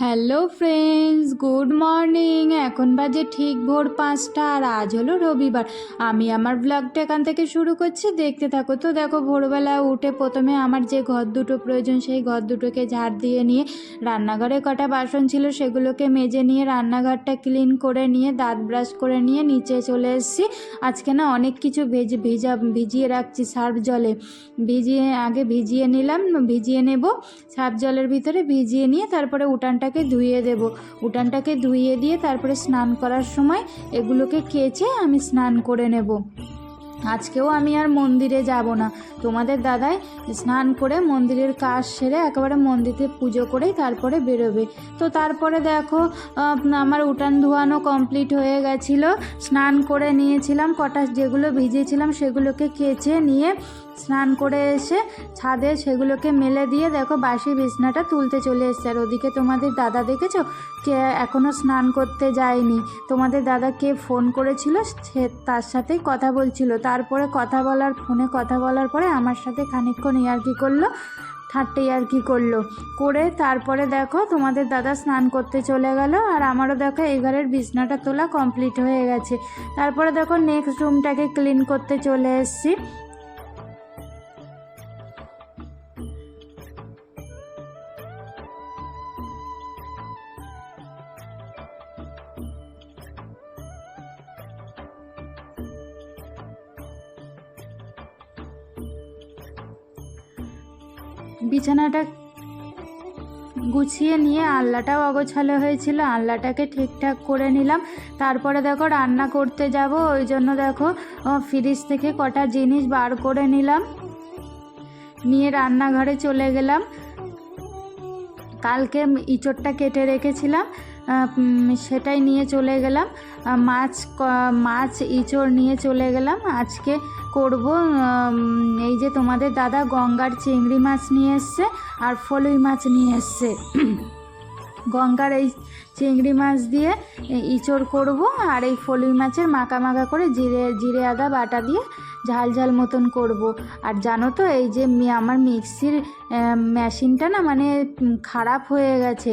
Hello friends, good morning. এখন বাজে ঠিক ভোর পাঁচটা আর আজ হলো রবিবার। আমি আমার ব্লগটা এখান থেকে শুরু করছি। দেখতে থাকো তো, দেখো ভোরবেলা উঠে প্রথমে আমার যে ঘর দুটো প্রয়োজন, সেই ঘর দুটোকে ঝাড় দিয়ে নিয়ে রান্নাঘরে কটা বাসন ছিল সেগুলোকে মেজে নিয়ে রান্নাঘরটা ক্লিন করে নিয়ে, দাঁত ব্রাশ করে নিয়ে নিচে চলে এসেছি। আজকে না অনেক কিছু ভেজ, ভেজা, ভিজিয়ে রাখছি সার্ফ জলে। ভিজিয়ে, আগে ভিজিয়ে নিলাম, ভিজিয়ে নেব। সার্ফ জলের ভিতরে ভিজিয়ে নিয়ে তারপরে উঠানটাকে ধুইয়ে দেব। উঠানটাকে ধুইয়ে দিয়ে তারপরে স্নান করার সময় এগুলোকে কেচে আমি স্নান করে নেব। আজকেও আমি আর মন্দিরে যাব না। তোমাদের দাদাই স্নান করে মন্দিরের কাজ সেরে একেবারে মন্দিরে পুজো করেই তারপরে বেরোবে। তো তারপরে দেখো আমার উঠান ধোয়ানো কমপ্লিট হয়ে গেছিল। স্নান করে নিয়েছিলাম কটা যেগুলো ভিজিয়েছিলাম সেগুলোকে কেচে নিয়ে স্নান করে এসে ছাদে সেগুলোকে মেলে দিয়ে দেখো বাসি বিছনাটা তুলতে চলে এসছে। আর ওদিকে তোমাদের দাদা দেখেছ? কে এখনও স্নান করতে যায়নি। তোমাদের দাদা কে ফোন করেছিল? সে তার সাথেই কথা বলছিল। তারপরে কথা বলার ফোনে কথা বলার পরে আমার সাথে খানিকক্ষণ ইয়ার্কি করল, ঠাট্টে ইয়ার্কি করল। করে তারপরে দেখো তোমাদের দাদা স্নান করতে চলে গেল আর আমারও দেখো এই ঘরের বিছনাটা তোলা কমপ্লিট হয়ে গেছে। তারপরে দেখো নেক্সট রুমটাকে ক্লিন করতে চলে এসেছি। বিছানাটা গুছিয়ে নিয়ে আল্লাটাও অগোছালো হয়েছিল। আল্লাটাকে ঠিকঠাক করে নিলাম। তারপরে দেখো রান্না করতে যাব। ওই জন্য দেখো ফ্রিজ থেকে কটা জিনিস বার করে নিলাম। নিয়ে রান্নাঘরে চলে গেলাম। কালকে ইঁচড়টা কেটে রেখেছিলাম। সেটাই নিয়ে চলে গেলাম। মাছ মাছ ইঁচড় নিয়ে চলে গেলাম। আজকে করব এই যে তোমাদের দাদা গঙ্গার চিংড়ি মাছ নিয়ে এসছে আর ফলুই মাছ নিয়ে এসছে। গঙ্গার এই চিংড়ি মাছ দিয়ে ইঁচড় করব আর এই ফলুই মাছের মাখা মাখা করে জিরে জিরে আদা বাটা দিয়ে ঝাল ঝাল মতন করব। আর জানো তো, এই যে আমার মিক্সির মেশিনটা না মানে খারাপ হয়ে গেছে।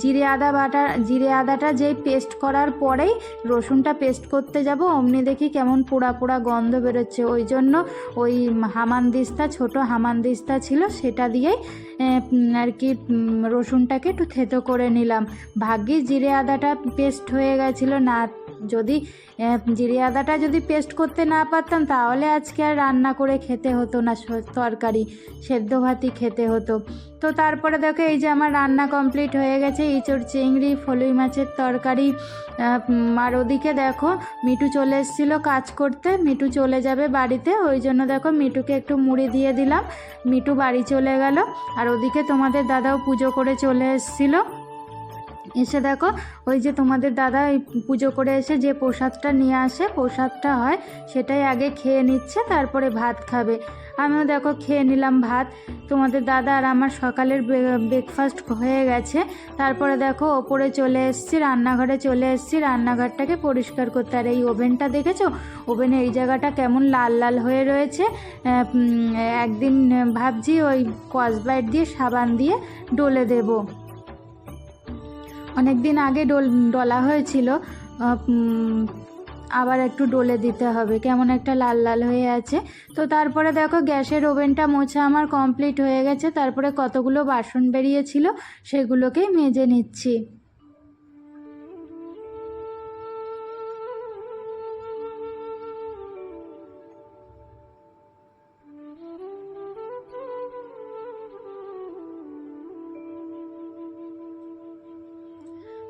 জিরে আদা বাটা, জিরে আদাটা যেই পেস্ট করার পরেই রসুনটা পেস্ট করতে যাব, অমনি দেখি কেমন পোড়া পোড়া গন্ধ বেরোচ্ছে। ওই জন্য ওই হামানদিস্তা ছোট হামানদিস্তা ছিল, সেটা দিয়েই আর কি রসুনটাকে একটু থেতো করে নিলাম। ভাগ্যিস জিরে আদাটা পেস্ট হয়ে গেছিল, না যদি জিরে আদাটা যদি পেস্ট করতে না পারতাম, তাহলে আজকে আর রান্না করে খেতে হতো না তরকারি, সেদ্ধ ভাতই খেতে হতো। তো তারপরে দেখো, এই যে আমার রান্না কমপ্লিট হয়ে গেছে, ইঁচড় চিংড়ি, ফলুই মাছের তরকারি আর ওদিকে দেখো মিটু চলে এসেছিল কাজ করতে মিটু চলে যাবে বাড়িতে, ওই জন্য দেখো মিটুকে একটু মুড়ি দিয়ে দিলাম মিটু বাড়ি চলে গেল, আর ওদিকে তোমাদের দাদাও পুজো করে চলে এসেছিল। এসে দেখো, ওই যে তোমাদের দাদা পুজো করে এসে যে প্রসাদটা নিয়ে আসে, প্রসাদটা হয়, সেটাই আগে খেয়ে নিচ্ছে, তারপরে ভাত খাবে। আমিও দেখো খেয়ে নিলাম ভাত। তোমাদের দাদা আর আমার সকালের ব্রেকফাস্ট হয়ে গেছে। তারপরে দেখো ওপরে চলে এসেছি, রান্নাঘরে চলে এসেছি। রান্নাঘরটাকে পরিষ্কার করতে, আর এই ওভেনটা দেখেছ? ওভেনে এই জায়গাটা কেমন লাল লাল হয়ে রয়েছে। একদিন ভাবছি ওই কসবাইট দিয়ে সাবান দিয়ে ডলে দেবো। অনেক দিন আগে ডোল, ডলা হয়েছিল আবার একটু ডলে দিতে হবে। কেমন একটা লাল লাল হয়ে আছে। তো তারপরে দেখো গ্যাসের ওভেনটা মোছা আমার কমপ্লিট হয়ে গেছে। তারপরে কতগুলো বাসন বেরিয়েছিল, সেগুলোকেই মেজে নিচ্ছি।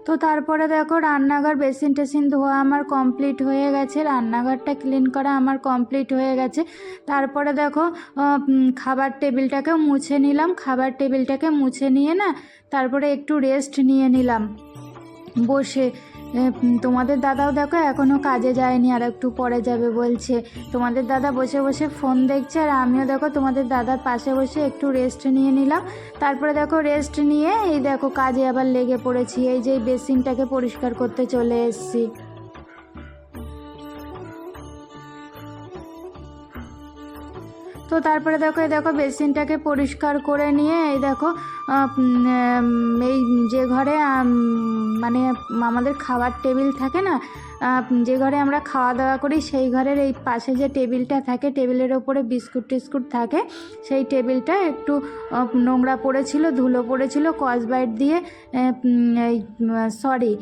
তো তারপরে দেখো রান্নাঘর বেসিন টেসিন ধোয়া আমার কমপ্লিট হয়ে গেছে, রান্নাঘরটা ক্লিন করা আমার কমপ্লিট হয়ে গেছে। তারপরে দেখো খাবার টেবিলটাকে মুছে নিলাম, খাবার টেবিলটাকে মুছে নিয়ে না, তারপরে একটু রেস্ট নিয়ে নিলাম। বসে তোমাদের দাদাও দেখো এখনও কাজে যায়নি, আর একটু পরে যাবে বলছে। তোমাদের দাদা বসে বসে ফোন দেখছে, আর আমিও দেখো তোমাদের দাদার পাশে বসে একটু রেস্ট নিয়ে নিলাম। তারপরে দেখো রেস্ট নিয়ে এই দেখো কাজে আবার লেগে পড়েছি, এই যে বেসিনটাকে পরিষ্কার করতে চলে এসেছি। তো তারপরে দেখো, এই দেখো, বেসিনটাকে পরিষ্কার করে নিয়ে, এই দেখো এই যে ঘরে মানে আমাদের খাবার টেবিল থাকে না যে ঘরে আমরা খাওয়া দাওয়া করি, সেই ঘরের এই পাশে যে টেবিলটা থাকে, টেবিলের ওপরে বিস্কুট টিস্কুট থাকে, সেই টেবিলটা একটু নোংরা পড়েছিল, ধুলো পড়েছিল কসবাইট দিয়ে এই, সরি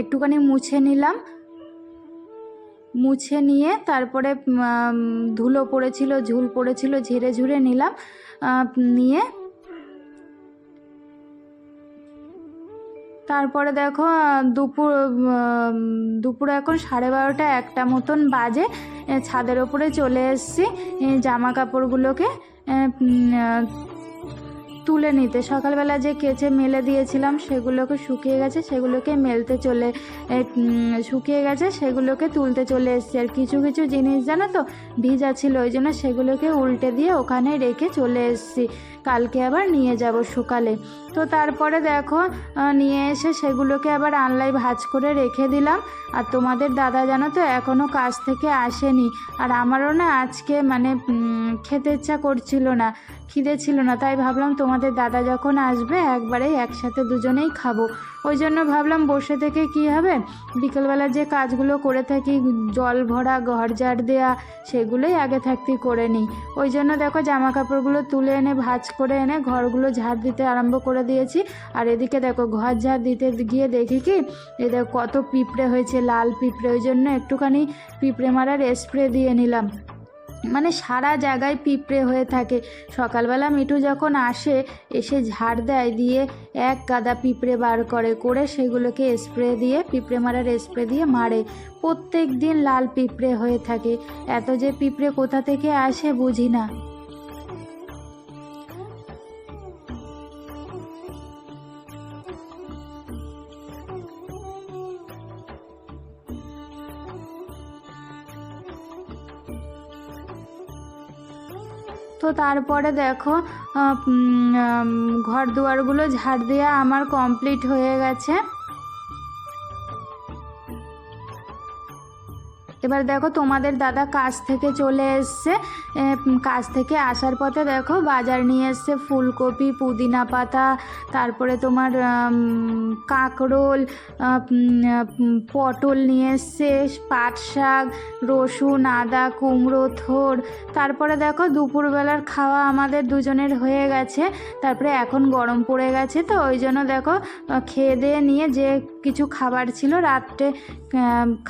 একটুখানি মুছে নিলাম মুছে নিয়ে তারপরে ধুলো পড়েছিল, ঝুল পড়েছিল, ঝেড়ে ঝুড়ে নিলাম নিয়ে। তারপরে দেখো, দুপুর দুপুর এখন সাড়ে বারোটা একটা মতন বাজে ছাদের ওপরে চলে এসেছি জামা কাপড়গুলোকে তুলে নিতে। সকালবেলা যে কেচে মেলে দিয়েছিলাম, সেগুলোকে শুকিয়ে গেছে, সেগুলোকে মেলতে চলে শুকিয়ে গেছে, সেগুলোকে তুলতে চলে এসেছি। আর কিছু কিছু জিনিস জানো তো, ভিজা ছিল, ওই জন্য সেগুলোকে উল্টে দিয়ে ওখানে রেখে চলে এসেছি। কালকে আবার নিয়ে যাব সকালে তো তারপরে দেখো নিয়ে এসে সেগুলোকে আবার আনলাই ভাজ করে রেখে দিলাম। আর তোমাদের দাদা জানো তো এখনও কাজ থেকে আসেনি। আর আমারও না আজকে মানে খেতে ইচ্ছা করছিল না, খিদে ছিল না। তাই ভাবলাম তোমাদের দাদা যখন আসবে একবারেই একসাথে দুজনেই খাব। ওই জন্য ভাবলাম বসে থেকে কি হবে? বিকেলবেলা যে কাজগুলো করে থাকি, জল ভরা, ঘর ঝাড় দেওয়া সেগুলোই আগে থাকতে করে নিই। ওই জন্য দেখো জামা কাপড়গুলো তুলে এনে, ভাঁজ করে এনে, ঘরগুলো ঝাড় দিতে আরম্ভ করে দিয়েছি। আর এদিকে দেখো ঘর ঝাড় দিতে গিয়ে দেখি কি এই দেখো কত পিঁপড়ে হয়েছে, লাল পিঁপড়ে। ওই জন্য একটুখানি পিঁপড়ে মারার স্প্রে দিয়ে নিলাম। মানে সারা জায়গায় পিঁপড়ে হয়ে থাকে। সকালবেলা মিঠু যখন আসে, এসে ঝাড় দেয়, দিয়ে এক গাদা পিঁপড়ে বার করে করে সেগুলোকে স্প্রে দিয়ে, পিঁপড়ে মারার স্প্রে দিয়ে মারে। প্রত্যেক দিন লাল পিঁপড়ে হয়ে থাকে। এত যে পিঁপড়ে কোথা থেকে আসে বুঝি না। তো তারপরে দেখো ঘর দুয়ারগুলো ঝাড় দেওয়া আমার কমপ্লিট হয়ে গেছে। এবার দেখো তোমাদের দাদা কাজ থেকে চলে এসছে। কাজ থেকে আসার পথে দেখো বাজার নিয়ে এসছে ফুলকপি, পুদিনা পাতা, তারপরে তোমার কাঁকরোল পটল নিয়ে এসছে, পাট শাক, রসুন, আদা, কুমড়ো, থোর। তারপরে দেখো দুপুরবেলার খাওয়া আমাদের দুজনের হয়ে গেছে। তারপরে এখন গরম পড়ে গেছে তো, ওই জন্য দেখো খেয়ে দিয়ে নিয়ে যে কিছু খাবার ছিল রাত্রে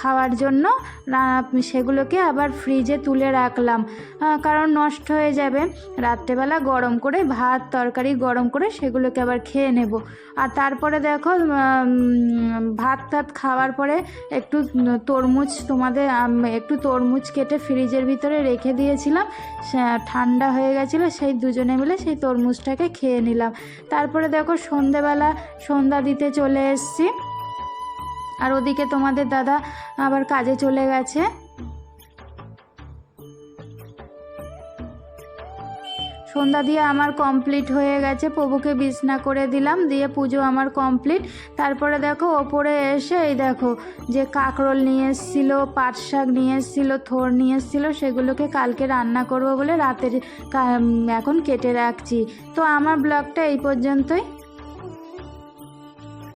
খাওয়ার জন্য। সেগুলোকে আবার ফ্রিজে তুলে রাখলাম। কারণ নষ্ট হয়ে যাবে। রাত্রেবেলা গরম করে, ভাত, তরকারি গরম করে সেগুলোকে আবার খেয়ে নেব। আর তারপরে দেখো ভাত টাত খাওয়ার পরে একটু তরমুজ তোমাদের একটু তরমুজ কেটে ফ্রিজের ভিতরে রেখে দিয়েছিলাম। ঠান্ডা হয়ে গেছিল, সেই দুজনে মিলে সেই তরমুজটাকে খেয়ে নিলাম। তারপরে দেখো, সন্ধেবেলা সন্ধ্যা দিতে চলে এসেছি। আর ওদিকে তোমাদের দাদা আবার কাজে চলে গেছে। সন্ধ্যা দিয়ে আমার কমপ্লিট হয়ে গেছে, প্রভুকে বিছনা করে দিলাম, দিয়ে পুজো আমার কমপ্লিট তারপরে দেখো, ওপরে এসে এই দেখো, যে কাঁকরোল নিয়ে এসেছিল, পাট শাক নিয়ে এসেছিল থোর নিয়ে এসেছিল, সেগুলোকে কালকে রান্না করব বলে রাতের এখন কেটে রাখছি। তো আমার ব্লগটা এই পর্যন্তই।